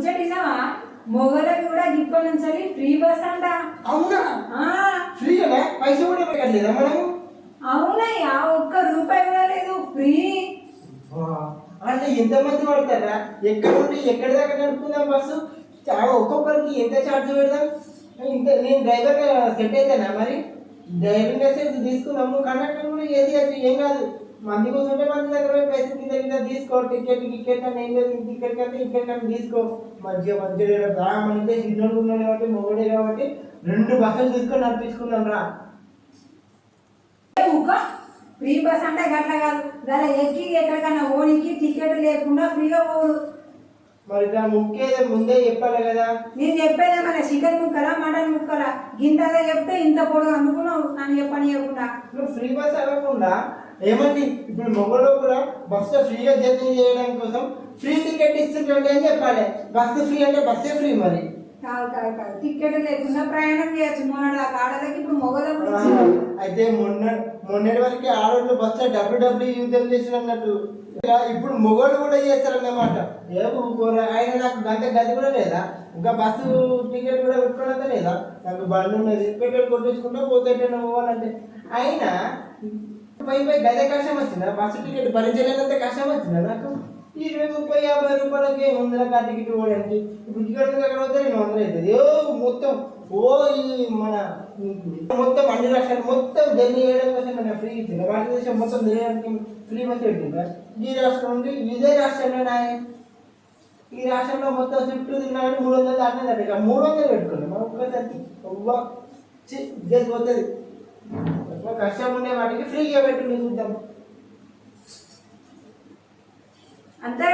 ముచ్చటినావా మొగలకి కూడా ఇప్పటి నుంచి ఫ్రీ బస్ అంట. అవునా? ఆ, ఫ్రీగా పైసలు కూడా పెట్టలేదా మనము అవునయ్యా ఒక్క రూపాయి కూడా లేదు. ఫ్రీ అంటే ఎంతమంది పడతారా? ఎక్కడ నుండి ఎక్కడి దాకా నడుపుకుందాం బస్సు? ఒక్కొక్కరికి ఎంత ఛార్జ్ పెడదాం? ఇంత నేను డ్రైవర్ సెట్ అవుతానా మరి? డ్రైవింగ్ లైసెన్స్ తీసుకున్నాము కండక్టర్ కూడా ఏది ఏం కాదు. మంది కూర్చుంటే మంది దగ్గర పైసలు కింద కింద తీసుకో టికెట్ టికెట్ అని ఏం లేదు టికెట్ కంటే టికెట్ కంటే తీసుకో. మంచిగా మంచిగా బాగా మనకి చిన్నోడు ఉన్నాడు కాబట్టి మొగడే కాబట్టి రెండు బస్సులు తీసుకొని నడిపించుకున్నాం రా. ఫ్రీ బస్ అంటే గట్ల కాదు. దాని ఎక్కి ఎక్కడికైనా ఓనికి టికెట్ లేకుండా ఫ్రీగా పోడు మరి దాని ముఖ్యత ముందే చెప్పాలి కదా. నేను చెప్పేదే మన చికెన్ ముక్కలా మటన్ ముక్కలా. గింతగా చెప్తే ఇంత పొడుగు అందుకున్నావు నన్ను చెప్పని చెప్పకుండా నువ్వు ఫ్రీ బస్ అనకుండా ఏమండి? ఇప్పుడు మొగలో కూడా బస్సులో ఫ్రీగా జర్నీ చేయడం కోసం ఫ్రీ టికెట్ ఇస్తుంటే అని చెప్పాలి? బస్సు ఫ్రీ అంటే బస్సే ఫ్రీ మరి? కాదు కాదు కాదు. టికెట్ లేకుండా ప్రయాణం చేయొచ్చు. మొన్న ఆడలకి ఇప్పుడు మొగలకు అయితే మొన్న మొన్నటి వరకు ఆడోళ్ళు బస్సులో డబ్బు డబ్బు యుద్ధం చేసినట్టు ఇక ఇప్పుడు మొగోళ్ళు కూడా చేస్తారన్నమాట. ఏ ఊరుకోరా ఆయన నాకు గంట గది కూడా లేదా? ఇంకా బస్సు టికెట్ కూడా పెట్టుకోవడంతో లేదా? నాకు బండి ఉన్నది. పెట్రోల్ కొట్టించుకుంటా పోతే పోవాలంటే అయినా పై పై గదే కష్టం వచ్చిందా? బస్సు టికెట్ భరించలేనంత కష్టం వచ్చిందా నాకు? ఇరవై ముప్పై యాభై రూపాయలకి వందల కార్ టికెట్ పోవడానికి. ఇప్పుడు టికెట్ మీద ఎక్కడ పోతే రెండు వందలు అవుతుంది. ఓ మొత్తం ఓ ఈ మన మొత్తం అన్ని లక్షలు మొత్తం జర్నీ చేయడం కోసం మన ఫ్రీ ఇచ్చింది? భారతదేశం మొత్తం తిరగడానికి ఫ్రీ బస్సు పెట్టిందా? ఈ రాష్ట్రం నుండి ఇదే రాష్ట్రంలో నాయ. ఈ రాష్ట్రంలో మొత్తం చుట్టూ తిన్నాడు మూడు వందలు దాటినది మూడు వందలు పెట్టుకున్నాం. ఒక్కసారి అవ్వ చేసి పోతుంది. ఎక్కువ కష్టం ఉండే వాటికి ఫ్రీగా పెట్టుకుని చూద్దాం. అంతే